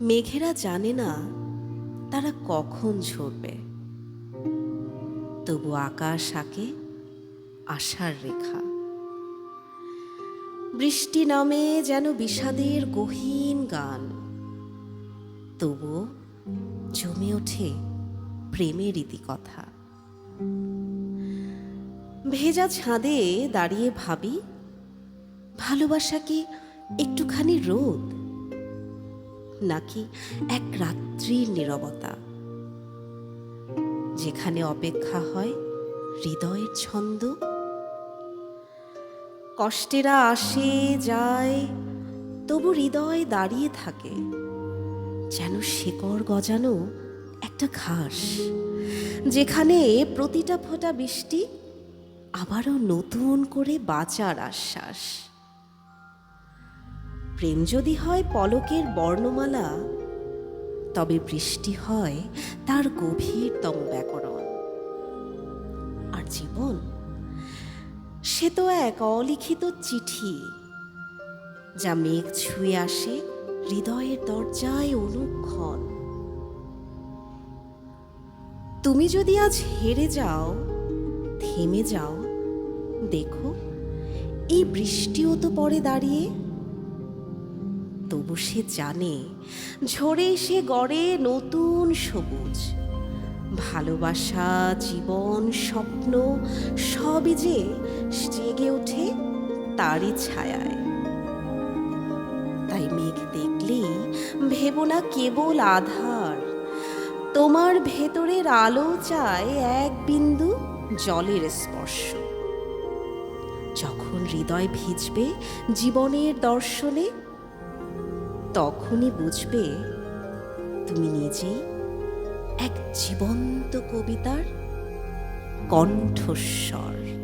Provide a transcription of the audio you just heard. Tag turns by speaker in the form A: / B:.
A: মেঘেরা জানে না তারা কখন ঝরবে। তবু আকাশ আঁকে আশার রেখা। বৃষ্টি নামে যেন বিষাদের গহীন গান। তবুও জমে ওঠে প্রেমের ইতিকথা। ভেজা ছাদে দাঁড়িয়ে ভাবি, ভালোবাসা কি একটুখানি রোদ? নাকি এক রাত্রির নীরবতা, যেখানে অপেক্ষা হয় হৃদয়ের ছন্দ? কষ্টেরা আসে, যায়, তবু হৃদয় দাঁড়িয়ে থাকে, যেন শেকড় গজানো একটা ঘাস, যেখানে প্রতিটা ফোঁটা বৃষ্টি আবারও নতুন করে বাঁচার আশ্বাস। প্রেম যদি হয় পলকের বর্ণমালা, তবে বৃষ্টি হয় তার গভীরতম ব্যাকরণ। আর জীবন? সে তো এক অলিখিত চিঠি, যা মেঘ ছুঁয়ে আসে হৃদয়ের দরজায় অনুক্ষণ। তুমি যদি আজ হেরে যাও, থেমে যাও, দেখো, এই বৃষ্টিও তো পরে দাঁড়িয়ে তবু সে জানে, ঝরে সে গড়ে নতুন সবুজ। ভালোবাসা, জীবন, স্বপ্ন, সবই যে জেগে ওঠে তারই ছায়ায়। তাই মেঘ দেখলেই ভেবো না কেবল আধার, তোমার ভেতরের আলো চায় এক বিন্দু জলের স্পর্শ। যখন হৃদয় ভিজবে জীবনের দর্শনে তখনই বুঝবে তুমি নিজেই এক জীবন্ত কবিতার কণ্ঠস্বর।